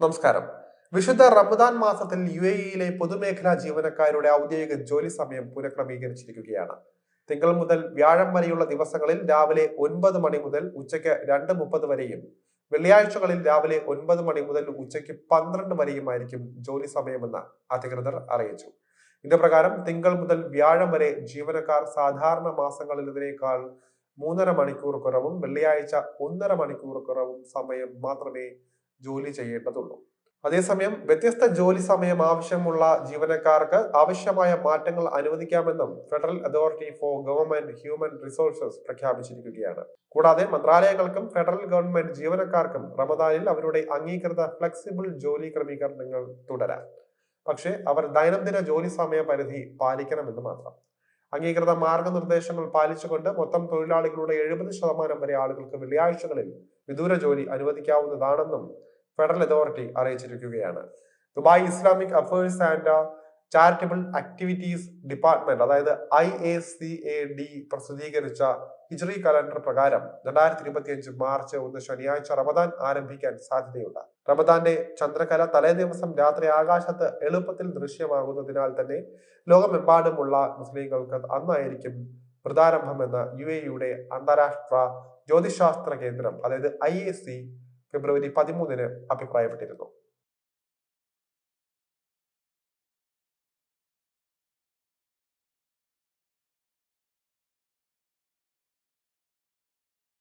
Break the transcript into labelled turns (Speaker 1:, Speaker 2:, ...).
Speaker 1: നമസ്കാരം. വിശുദ്ധ റമദാൻ മാസത്തിൽ യു എ ഇയിലെ പൊതുമേഖലാ ജീവനക്കാരുടെ ഔദ്യോഗിക ജോലി സമയം പുനഃക്രമീകരിച്ചിരിക്കുകയാണ്. തിങ്കൾ മുതൽ വ്യാഴം വരെയുള്ള ദിവസങ്ങളിൽ രാവിലെ ഒൻപത് മണി മുതൽ ഉച്ചയ്ക്ക് രണ്ട് മുപ്പത് വരെയും വെള്ളിയാഴ്ചകളിൽ രാവിലെ ഒൻപത് മണി മുതൽ ഉച്ചയ്ക്ക് പന്ത്രണ്ട് വരെയുമായിരിക്കും ജോലി സമയമെന്ന് അധികൃതർ അറിയിച്ചു. ഇത് പ്രകാരം തിങ്കൾ മുതൽ വ്യാഴം വരെ ജീവനക്കാർ സാധാരണ മാസങ്ങളിലേതിനേക്കാൾ മൂന്നര മണിക്കൂർ കുറവും വെള്ളിയാഴ്ച ഒന്നര മണിക്കൂർ കുറവും സമയം മാത്രമേ ജോലി ചെയ്യേണ്ടതുള്ളൂ. അതേസമയം വ്യത്യസ്ത ജോലി സമയം ആവശ്യമുള്ള ജീവനക്കാർക്ക് ആവശ്യമായ മാറ്റങ്ങൾ അനുവദിക്കാമെന്നും federal authority for government human resources പ്രഖ്യാപിച്ചിരിക്കുകയാണ്. കൂടാതെ മന്ത്രാലയങ്ങൾക്കും ഫെഡറൽ ഗവൺമെന്റ് ജീവനക്കാർക്കും റമദാനിൽ അവരുടെ അംഗീകൃത ഫ്ലെക്സിബിൾ ജോലി ക്രമീകരണങ്ങൾ തുടരാം. പക്ഷേ അവർ ദൈനംദിന ജോലി സമയ പരിധി പാലിക്കണമെന്ന് മാത്രം. അംഗീകൃത മാർഗനിർദ്ദേശങ്ങൾ പാലിച്ചുകൊണ്ട് മൊത്തം തൊഴിലാളികളുടെ എഴുപത് ശതമാനം വരെ ആളുകൾക്ക് വെള്ളിയാഴ്ചകളിൽ വിദൂര ജോലി അനുവദിക്കാവുന്നതാണെന്നും federal authority അറിയിച്ചിരിക്കുകയാണ്. Dubai Islamic affairs and charitable activities department അതായത് I A C A D പ്രസിദ്ധീകരിച്ച ഹിജറി കലണ്ടർ പ്രകാരം രണ്ടായിരത്തി ഇരുപത്തി അഞ്ച് മാർച്ച് ഒന്ന് ശനിയാഴ്ച റമദാൻ ആരംഭിക്കാൻ സാധ്യതയുണ്ട്. റമദാന്റെ ചന്ദ്രകല തലേ ദിവസം രാത്രി ആകാശത്ത് എളുപ്പത്തിൽ ദൃശ്യമാകുന്നതിനാൽ തന്നെ ലോകമെമ്പാടുമുള്ള മുസ്ലിങ്ങൾക്ക് അന്നായിരിക്കും വൃതാരംഭമെന്ന് യു എ യുടെ അന്താരാഷ്ട്ര ജ്യോതിശാസ്ത്ര കേന്ദ്രം അതായത് ഐ ഫെബ്രുവരി പതിമൂന്നിന് അഭിപ്രായപ്പെട്ടിരുന്നു.